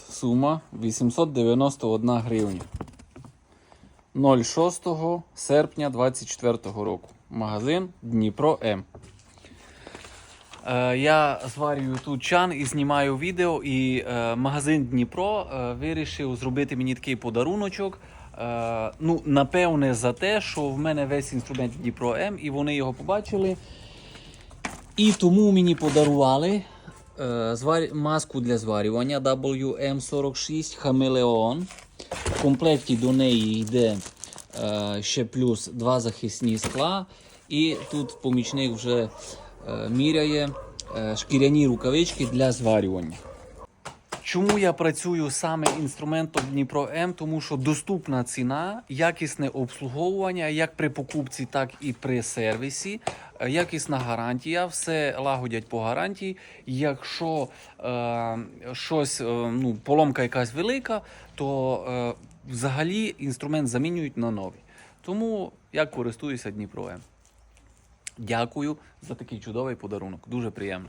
Сума 891 гривня. 06 серпня 24 року. Магазин Дніпро М. Е, Я зварюю тут чан і знімаю відео. І е, магазин Дніпро е, вирішив зробити мені такий подаруночок. Ну, напевне, за те, що в мене весь інструмент Дніпро М, і вони його побачили. І тому мені подарували. Маску для зварювання WM46 Хамелеон. В комплекті до неї йде е, ще плюс два захисні скла. І тут помічник вже е, міряє е, шкіряні рукавички для зварювання. Чому я працюю саме інструментом Дніпро М? Тому що доступна ціна, якісне обслуговування як при покупці, так і при сервісі, е, якісна гарантія, все лагодять по гарантії. Якщо е, щось, е, ну, поломка якась велика, то е, взагалі інструмент замінюють на новий. Тому я користуюся Дніпро М. Дякую за такий чудовий подарунок. Дуже приємно.